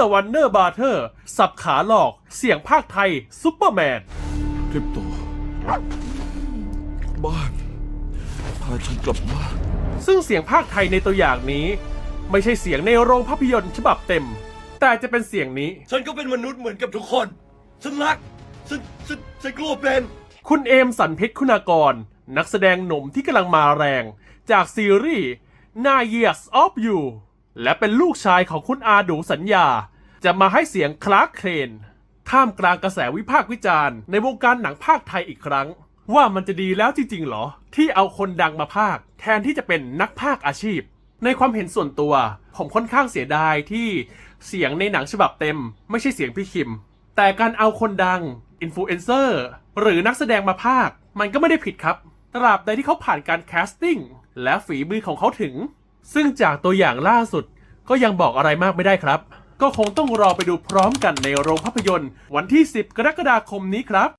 อร์วันเนอร์บาร์เทอร์ สับขาหลอก เสียงภาคไทย ซุปเปอร์แมนคริปโต บ้าน พาฉันกลับบ้านซึ่งเสียงภาคไทยในตัวอย่างนี้ ไม่ใช่เสียงในโรงภาพยนตร์ฉบับเต็ม แต่จะเป็นเสียงนี้ ฉันก็เป็นมนุษย์เหมือนกับทุกคน ฉันรัก ฉัน ฉันฉันกลัวเป็น คุณเอมสันเพชรคุณากร นักแสดงหนุ่มที่กำลังมาแรง จากซีรีส์ Nine Years of You และเป็นลูกชายของคุณอาดูสัญญา จะมาให้เสียงคลาร์กเคนท่ามกลางกระแสวิพากษ์วิจารณ์ในวงการหนังภาคไทยอีกครั้ง ว่ามันจะดีแล้วจริงๆหรอ ที่เอาคนดังมาภาค แทนที่จะเป็นนักภาคอาชีพ ในความเห็นส่วนตัว ผมค่อนข้างเสียดายที่เสียงในหนังฉบับเต็ม ไม่ใช่เสียงพี่คิม แต่การเอาคนดังอินฟลูเอนเซอร์หรือนักแสดงมาภาค มันก็ไม่ได้ผิดครับตราบใดที่เขาผ่านการแคสติ้งและฝีมือของเขาถึง ซึ่งจากตัวอย่างล่าสุดก็ยังบอกอะไรมากไม่ได้ครับ ก็คงต้องรอไปดูพร้อมกันในโรงภาพยนตร์ วันที่ 10 กรกฎาคมนี้ครับ